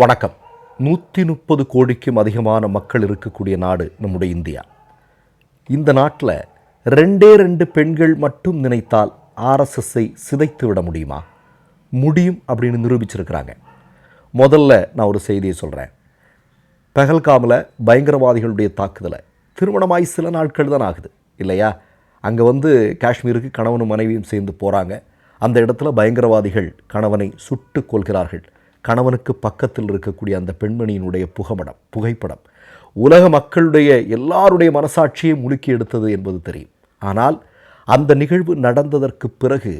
வணக்கம். நூற்றி முப்பது கோடிக்கும் அதிகமான மக்கள் இருக்கக்கூடிய நாடு நம்முடைய இந்தியா. இந்த நாட்டில் ரெண்டே ரெண்டு பெண்கள் மட்டும் நினைத்தால் ஆர்எஸ்எஸ்ஸை சிதைத்து விட முடியுமா? முடியும் அப்படின்னு நிரூபிச்சிருக்கிறாங்க. முதல்ல நான் ஒரு செய்தியை சொல்கிறேன் பகல்காமில் பயங்கரவாதிகளுடைய தாக்குதலை. திருமணமாய் சில நாட்கள் தான் ஆகுது இல்லையா? அங்கே வந்து காஷ்மீருக்கு கணவனும் மனைவியும் சேர்ந்து போகிறாங்க அந்த இடத்துல பயங்கரவாதிகள் கணவனை சுட்டு கொள்கிறார்கள் கணவனுக்கு பக்கத்தில் இருக்கக்கூடிய அந்த பெண்மணியினுடைய புகைப்படம் புகைப்படம். உலக மக்களுடைய எல்லாருடைய மனசாட்சியை முழுக்கி எடுத்தது என்பது தெரியும். ஆனால் அந்த நிகழ்வு நடந்ததற்கு பிறகு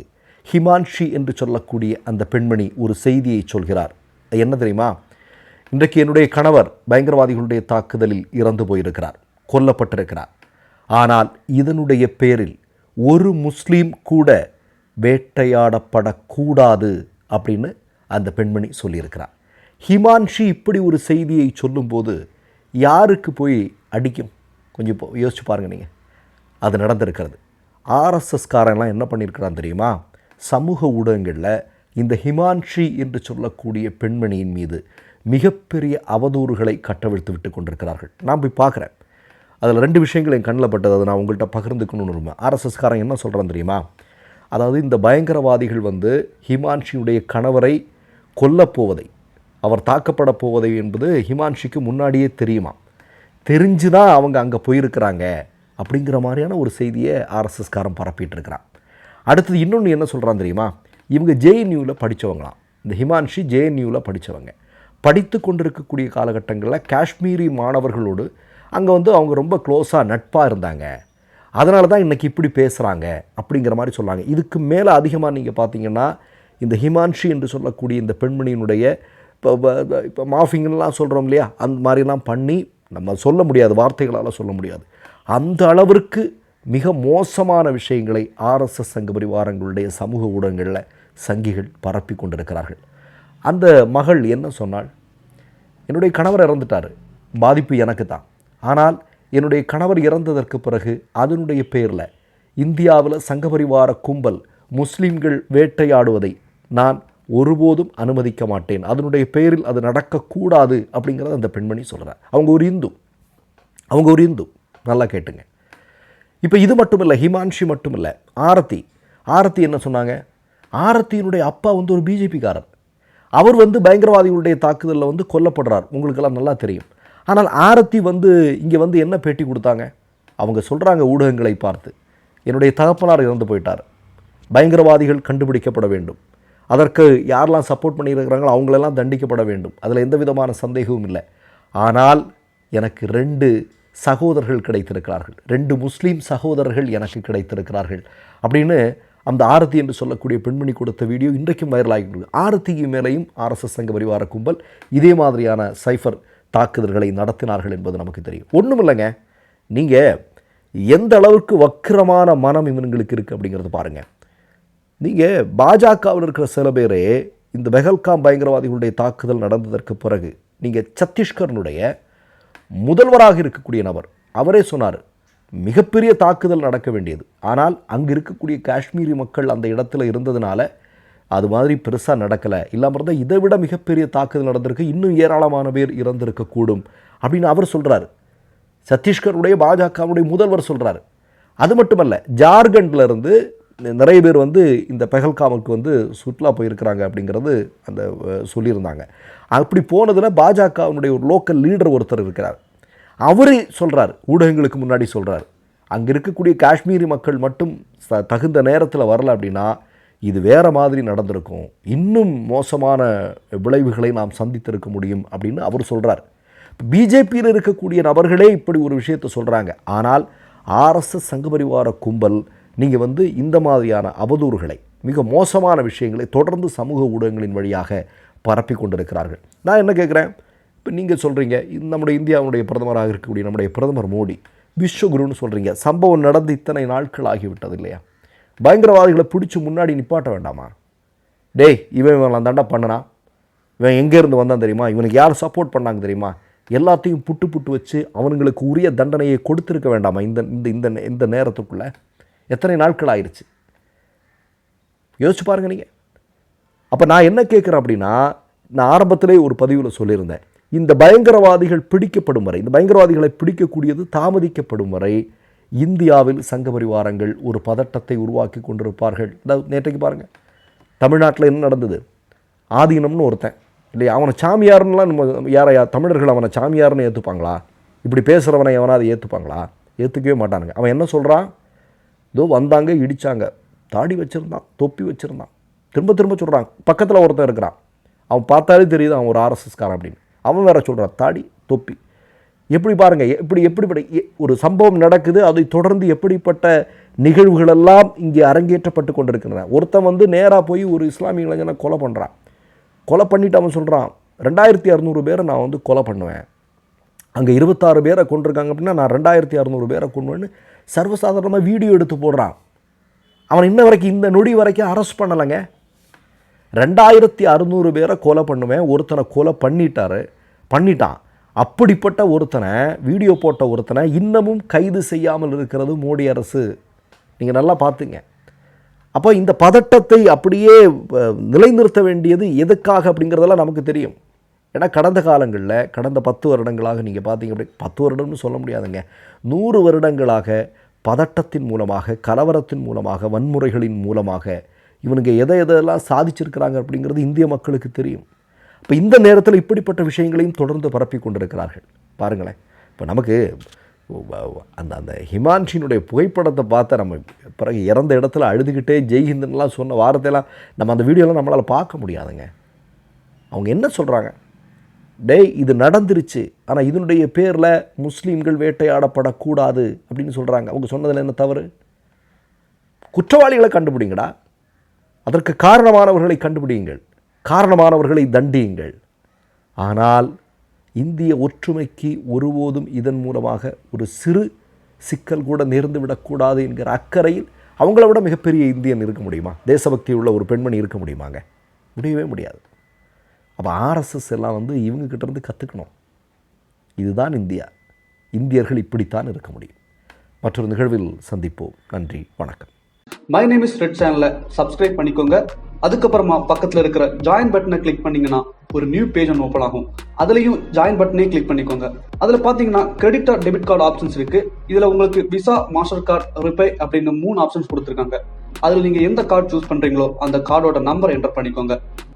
ஹிமான்ஷி என்று சொல்லக்கூடிய அந்த பெண்மணி ஒரு செய்தியை சொல்கிறார். என்ன தெரியுமா? இன்றைக்கு என்னுடைய கணவர் பயங்கரவாதிகளுடைய தாக்குதலில் இறந்து போயிருக்கிறார் கொல்லப்பட்டிருக்கிறார். ஆனால் இதனுடைய பேரில் ஒரு முஸ்லீம் கூட வேட்டையாடப்படக்கூடாது அப்படின்னு அந்த பெண்மணி சொல்லியிருக்கிறார். ஹிமான்ஷி இப்படி ஒரு செய்தியை சொல்லும்போது யாருக்கு போய் அடிக்கும்? கொஞ்சம் இப்போ யோசிச்சு பாருங்கள் நீங்கள் அது நடந்திருக்கிறது. ஆர்எஸ்எஸ்காரன்லாம் என்ன பண்ணியிருக்கிறான் தெரியுமா? சமூக ஊடகங்களில் இந்த ஹிமான்ஷி என்று சொல்லக்கூடிய பெண்மணியின் மீது மிகப்பெரிய அவதூறுகளை கட்டவிழ்த்து விட்டு கொண்டிருக்கிறார்கள். நான் போய் பார்க்குறேன். அதில் ரெண்டு விஷயங்கள் என் கண்ணில் பட்டது. அதை நான் உங்கள்கிட்ட பகிர்ந்துக்கணும்னு ரொம்ப ஆர்எஸ்எஸ்காரன் என்ன சொல்கிறான் தெரியுமா? அதாவது இந்த பயங்கரவாதிகள் வந்து ஹிமான்ஷியுடைய கணவரை கொல்லப்போவதை. அவர் தாக்கப்பட போவதை என்பது ஹிமான்ஷிக்கு முன்னாடியே தெரியுமா? தெரிஞ்சு தான் அவங்க அங்கே போயிருக்கிறாங்க அப்படிங்கிற மாதிரியான ஒரு செய்தியை ஆர்எஸ்எஸ்காரன் பரப்பிட்டு இருக்கிறான் அடுத்தது இன்னொன்று என்ன சொல்கிறான் தெரியுமா? இவங்க ஜேஎன்யூவில் படித்தவங்களாம் இந்த ஹிமான்ஷி ஜேஎன்யூவில் படித்தவங்க படித்து கொண்டிருக்கக்கூடிய காலகட்டங்களில் காஷ்மீரி மாணவர்களோடு அங்கே வந்து அவங்க ரொம்ப க்ளோஸாக நட்பாக இருந்தாங்க. அதனால தான் இன்றைக்கி இப்படி பேசுகிறாங்க அப்படிங்கிற மாதிரி சொல்கிறாங்க இதுக்கு மேலே அதிகமாக நீங்கள் பார்த்தீங்கன்னா இந்த ஹிமான்ஷி என்று சொல்லக்கூடிய இந்த பெண்மணியினுடைய இப்போ இப்போ மாஃபிங்லாம் சொல்கிறோம் இல்லையா? அந்த மாதிரிலாம் பண்ணி நம்ம சொல்ல முடியாது வார்த்தைகளால் சொல்ல முடியாது. அந்த அளவிற்கு மிக மோசமான விஷயங்களை ஆர்எஸ்எஸ் சங்க பரிவாரங்களுடைய சமூக ஊடகங்களில் சங்கிகள் பரப்பி கொண்டிருக்கிறார்கள். அந்த மகள் என்ன சொன்னாள்? என்னுடைய கணவர் இறந்துட்டார். பாதிப்பு எனக்கு தான். ஆனால் என்னுடைய கணவர் இறந்ததற்கு பிறகு அதனுடைய பேரில் இந்தியாவில் சங்கபரிவார கும்பல் முஸ்லீம்கள் வேட்டையாடுவதை நான் ஒருபோதும் அனுமதிக்க மாட்டேன். அதனுடைய பெயரில் அது நடக்கக்கூடாது அப்படிங்கிறத அந்த பெண்மணி சொல்கிறார் அவங்க ஒரு இந்து. அவங்க ஒரு இந்து. நல்லா கேட்டுங்க. இப்போ இது மட்டும் இல்லை ஹிமான்ஷி மட்டும் இல்லை ஆரத்தி. ஆரத்தி என்ன சொன்னாங்க? ஆரத்தியினுடைய அப்பா வந்து ஒரு பிஜேபிக்காரர். அவர் வந்து பயங்கரவாதிகளுடைய தாக்குதலில் வந்து கொல்லப்படுறார். உங்களுக்கெல்லாம் நல்லா தெரியும். ஆனால் ஆரத்தி வந்து இங்கே வந்து என்ன பேட்டி கொடுத்தாங்க? அவங்க சொல்கிறாங்க ஊடகங்களை பார்த்து. என்னுடைய தகப்பனார் இறந்து போயிட்டார். பயங்கரவாதிகள் கண்டுபிடிக்கப்பட வேண்டும். அதற்கு யாரெல்லாம் சப்போர்ட் பண்ணியிருக்கிறாங்களோ அவங்களெல்லாம் தண்டிக்கப்பட வேண்டும். அதில் எந்த விதமான சந்தேகமும் இல்லை. ஆனால் எனக்கு ரெண்டு சகோதரர்கள் கிடைத்திருக்கிறார்கள். ரெண்டு முஸ்லீம் சகோதரர்கள் எனக்கு கிடைத்திருக்கிறார்கள். அப்படின்னு அந்த ஆரத்தி என்று சொல்லக்கூடிய பெண்மணி கொடுத்த வீடியோ இன்றைக்கும் வைரலாகிட்டு ஆரத்திக்கு மேலேயும் ஆர்எஸ்எஸ் சங்க பரிவார கும்பல் இதே மாதிரியான சைஃபர் தாக்குதல்களை நடத்தினார்கள் என்பது நமக்கு தெரியும். ஒன்றும் இல்லைங்க. நீங்கள் எந்த அளவுக்கு வக்கிரமான மனம் இவனுங்களுக்கு இருக்குது அப்படிங்கிறது பாருங்கள் நீங்கள் பாஜகவில் இருக்கிற சில பேரே இந்த பெஹல்காம் பயங்கரவாதிகளுடைய தாக்குதல் நடந்ததற்கு பிறகு நீங்கள் சத்தீஸ்கரனுடைய முதல்வராக இருக்கக்கூடிய நபர் அவரே சொன்னார் மிகப்பெரிய தாக்குதல் நடக்க வேண்டியது. ஆனால் அங்கே இருக்கக்கூடிய காஷ்மீரி மக்கள் அந்த இடத்துல இருந்ததுனால அது மாதிரி பெருசாக நடக்கலை. இல்லாமல் இருந்தால் இதை விட மிகப்பெரிய தாக்குதல் நடந்திருக்கு இன்னும் ஏராளமான பேர் இறந்திருக்கக்கூடும் அப்படின்னு அவர் சொல்கிறார் சத்தீஸ்கருடைய பாஜகவுடைய முதல்வர் சொல்கிறார் அது மட்டுமல்ல ஜார்க்கண்ட்ல இருந்து நிறைய பேர் வந்து இந்த பெஹல்காமுக்கு வந்து சுற்றுலா போயிருக்கிறாங்க அப்படிங்கிறது அந்த சொல்லியிருந்தாங்க. அப்படி போனதில் பாஜகவினுடைய ஒரு லோக்கல் லீடர் ஒருத்தர் இருக்கிறார். அவரே சொல்கிறார் ஊடகங்களுக்கு முன்னாடி சொல்கிறார் அங்கே இருக்கக்கூடிய காஷ்மீரி மக்கள் மட்டும் ச- தகுந்த நேரத்தில் வரல அப்படின்னா இது வேறு மாதிரி நடந்திருக்கும். இன்னும் மோசமான விளைவுகளை நாம் சந்தித்திருக்க முடியும் அப்படின்னு அவர் சொல்கிறார் பிஜேபியில் இருக்கக்கூடிய நபர்களே இப்படி ஒரு விஷயத்தை சொல்கிறாங்க ஆனால் ஆர்எஸ்எஸ் சங்கபரிவார கும்பல் நீங்கள் வந்து இந்த மாதிரியான அவதூறுகளை மிக மோசமான விஷயங்களை தொடர்ந்து சமூக ஊடகங்களின் வழியாக பரப்பி கொண்டிருக்கிறார்கள். நான் என்ன கேட்குறேன்? இப்போ நீங்கள் சொல்கிறீங்க நம்முடைய இந்தியாவுடைய பிரதமராக இருக்கக்கூடிய நம்முடைய பிரதமர் மோடி விஸ்வகுருன்னு சொல்கிறீங்க சம்பவம் நடந்து இத்தனை நாட்கள் ஆகிவிட்டது இல்லையா? பயங்கரவாதிகளை பிடிச்சி முன்னாடி நிப்பாட்ட வேண்டாமா? டேய் இவன் இவன் தாண்டா பண்ணனா? இவன் எங்கேருந்து வந்தான் தெரியுமா? இவனுக்கு யார் சப்போர்ட் பண்ணாங்க தெரியுமா? எல்லாத்தையும் புட்டு புட்டு வச்சு அவனுங்களுக்கு உரிய தண்டனையை கொடுத்துருக்க வேண்டாமா இந்த இந்த இந்த இந்த நேரத்துக்குள்ளே? எத்தனை நாட்கள் ஆயிடுச்சு யோசிச்சு பாருங்கள் நீங்கள் அப்போ நான் என்ன கேட்குறேன் அப்படின்னா நான் ஆரம்பத்திலே ஒரு பதிவில் சொல்லியிருந்தேன். இந்த பயங்கரவாதிகள் பிடிக்கப்படும் வரை இந்த பயங்கரவாதிகளை பிடிக்கக்கூடியது தாமதிக்கப்படும் வரை இந்தியாவில் சங்க பரிவாரங்கள் ஒரு பதட்டத்தை உருவாக்கி கொண்டிருப்பார்கள். நேற்றைக்கு பாருங்கள் தமிழ்நாட்டில் என்ன நடந்தது? ஆதீனம்னு ஒருத்தன் இல்லையா? அவனை சாமியார்னுலாம் நம்ம யாரையா தமிழர்கள் அவனை சாமியார்னு ஏற்றுப்பாங்களா இப்படி பேசுகிறவனை எவனாவது ஏற்றுப்பாங்களா ஏற்றுக்கவே மாட்டானுங்க. அவன் என்ன சொல்கிறான் இதோ வந்தாங்க இடித்தாங்க தாடி வச்சுருந்தான் தொப்பி வச்சுருந்தான். திரும்ப திரும்ப சொல்கிறான் பக்கத்தில் ஒருத்தன் இருக்கிறான். அவன் பார்த்தாலே தெரியுது அவன் ஒரு ஆர்எஸ்எஸ்காரன் அப்படின்னு. அவன் வேற சொல்கிறான் தாடி தொப்பி. எப்படி பாருங்கள் எப்படி எப்படிப்பட்ட எ- ஒரு சம்பவம் நடக்குது அதை தொடர்ந்து எப்படிப்பட்ட நிகழ்வுகளெல்லாம் இங்கே அரங்கேற்றப்பட்டு கொண்டிருக்கின்றன. ஒருத்தன் வந்து நேராக போய் ஒரு இஸ்லாமிய இளைஞனை கொலை பண்ணுறான் கொலை பண்ணிவிட்டு அவன் சொல்கிறான் ரெண்டாயிரத்தி அறநூறு பேரை நான் வந்து கொலை பண்ணுவேன். அங்கே இருபத்தாறு பேரை கொண்டிருக்காங்க அப்படின்னா நான் ரெண்டாயிரத்தி அறநூறு பேரை கொண்டுவேன்னு சர்வசாதாரணமாக வீடியோ எடுத்து போடுறான். அவன் இன்ன வரைக்கும் இந்த நொடி வரைக்கும் அரெஸ்ட் பண்ணலைங்க. ரெண்டாயிரத்தி அறுநூறு பேரை கொலை பண்ணுவேன் ஒருத்தனை கொலை பண்ணிட்டாரு பண்ணிட்டான். அப்படிப்பட்ட ஒருத்தனை வீடியோ போட்ட ஒருத்தனை இன்னமும் கைது செய்யாமல் இருக்கிறது மோடி அரசு. நீங்கள் நல்லா பார்த்துங்க. அப்போ இந்த பதட்டத்தை அப்படியே நிலைநிறுத்த வேண்டியது எதுக்காக அப்படிங்கிறதெல்லாம் நமக்கு தெரியும். ஏன்னா கடந்த காலங்களில் கடந்த பத்து வருடங்களாக நீங்கள் பார்த்தீங்க அப்படி பத்து வருடம்னு சொல்ல முடியாதுங்க. நூறு வருடங்களாக பதட்டத்தின் மூலமாக கலவரத்தின் மூலமாக வன்முறைகளின் மூலமாக இவனுங்க எதை எதெல்லாம் சாதிச்சிருக்கிறாங்க அப்படிங்கிறது இந்திய மக்களுக்கு தெரியும். இப்போ இந்த நேரத்தில் இப்படிப்பட்ட விஷயங்களையும் தொடர்ந்து பரப்பி கொண்டிருக்கிறார்கள். பாருங்களேன். இப்போ நமக்கு அந்த அந்த ஹிமான்ஷினுடைய புகைப்படத்தை பார்த்த நம்ம பிறகு இறந்த இடத்துல அழுதுகிட்டே ஜெய்ஹிந்தன்லாம் சொன்ன வாரத்தையெல்லாம் நம்ம அந்த வீடியோலாம் நம்மளால் பார்க்க முடியாதுங்க. அவங்க என்ன சொல்கிறாங்க டேய் இது நடந்துருச்சு. ஆனால் இதனுடைய பேரில் முஸ்லீம்கள் வேட்டையாடப்படக்கூடாது அப்படின்னு சொல்கிறாங்க அவங்க சொன்னதில் என்ன தவறு? குற்றவாளிகளை கண்டுபிடிங்கடா. அதற்கு காரணமானவர்களை கண்டுபிடியுங்கள். காரணமானவர்களை தண்டியுங்கள். ஆனால் இந்திய ஒற்றுமைக்கு ஒருபோதும் இதன் மூலமாக ஒரு சிறு சிக்கல் கூட நேர்ந்து விடக்கூடாது என்கிற அக்கறையில் அவங்கள விட மிகப்பெரிய இந்தியன் இருக்க முடியுமா? தேசபக்தி உள்ள ஒரு பெண்மணி இருக்க முடியுமாங்க? முடியவே முடியாது. அப்போ ஆர்எஸ்எஸ் எல்லாம் வந்து இவங்கக்கிட்டேருந்து இருந்து கற்றுக்கணும் இதுதான் இந்தியா. இந்தியர்கள் இப்படித்தான் இருக்க முடியும். மற்றொரு நிகழ்வில் சந்திப்போம். நன்றி வணக்கம். மை நேம் இஸ் ரெட் சேனலை சப்ஸ்கிரைப் பண்ணிக்கோங்க. அதுக்கப்புறமா பக்கத்தில் இருக்கிற ஜாயின் பட்டனை கிளிக் பண்ணீங்கன்னா ஒரு நியூ பேஜ் ஒன்று ஓப்பன் ஆகும். அதுலேயும் ஜாயின் பட்டனே கிளிக் பண்ணிக்கோங்க. அதில் பார்த்தீங்கன்னா credit or debit card options இருக்கு. இதில் உங்களுக்கு விசா மாஸ்டர் கார்டு ரிப்பே அப்படின்னு மூணு ஆப்ஷன்ஸ் கொடுத்துருக்காங்க. அதில் நீங்கள் எந்த கார்டு சூஸ் பண்ணுறீங்களோ அந்த கார்டோட நம்பர் என்டர் பண்ணிக்கோங்க.